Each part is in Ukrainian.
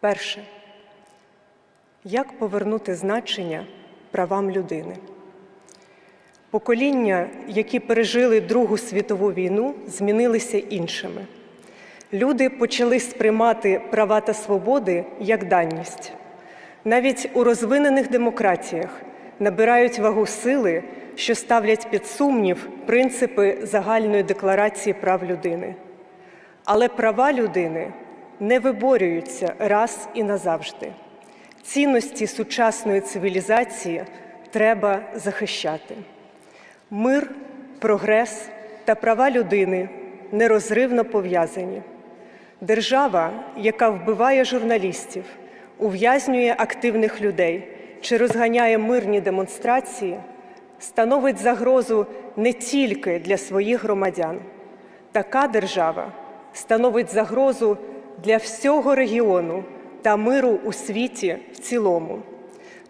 Перше. Як повернути значення правам людини? Покоління, які пережили Другу світову війну, змінилися іншими. Люди почали сприймати права та свободи як данність. Навіть у розвинених демократіях набирають вагу сили, що ставлять під сумнів принципи загальної декларації прав людини. Але права людини не виборюються раз і назавжди. Цінності сучасної цивілізації треба захищати. Мир, прогрес та права людини нерозривно пов'язані. Держава, яка вбиває журналістів, ув'язнює активних людей чи розганяє мирні демонстрації, становить загрозу не тільки для своїх громадян. Така держава становить загрозу для всього регіону та миру у світі в цілому.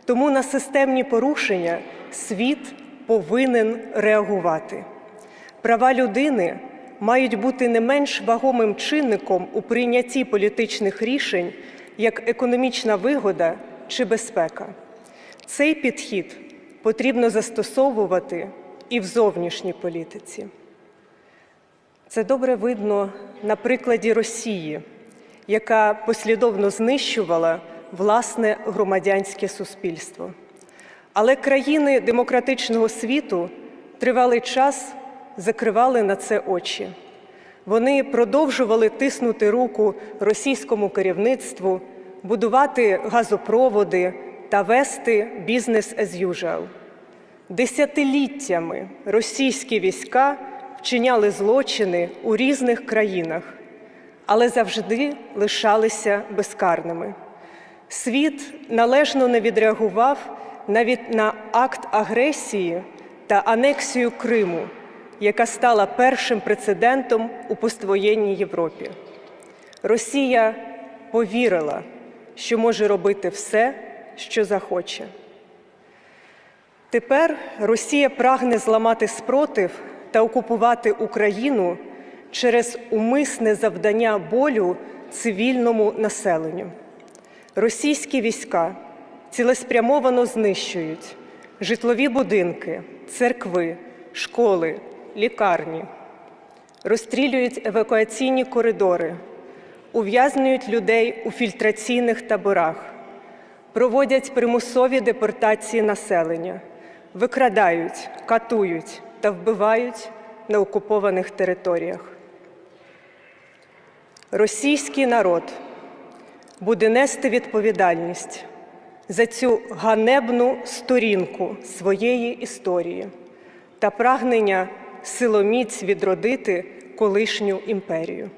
Тому на системні порушення світ повинен реагувати. Права людини мають бути не менш вагомим чинником у прийнятті політичних рішень, як економічна вигода чи безпека. Цей підхід потрібно застосовувати і в зовнішній політиці. Це добре видно на прикладі Росії, яка послідовно знищувала власне громадянське суспільство. Але країни демократичного світу тривалий час закривали на це очі. Вони продовжували тиснути руку російському керівництву, будувати газопроводи та вести бізнес as usual. Десятиліттями російські війська вчиняли злочини у різних країнах, але завжди лишалися безкарними. Світ належно не відреагував навіть на акт агресії та анексію Криму, яка стала першим прецедентом у поствоєнній Європі. Росія повірила, що може робити все, що захоче. Тепер Росія прагне зламати спротив та окупувати Україну через умисне завдання болю цивільному населенню. Російські війська цілеспрямовано знищують житлові будинки, церкви, школи, лікарні, розстрілюють евакуаційні коридори, ув'язнюють людей у фільтраційних таборах, проводять примусові депортації населення, викрадають, катують та вбивають на окупованих територіях. Російський народ буде нести відповідальність за цю ганебну сторінку своєї історії та прагнення силоміць відродити колишню імперію.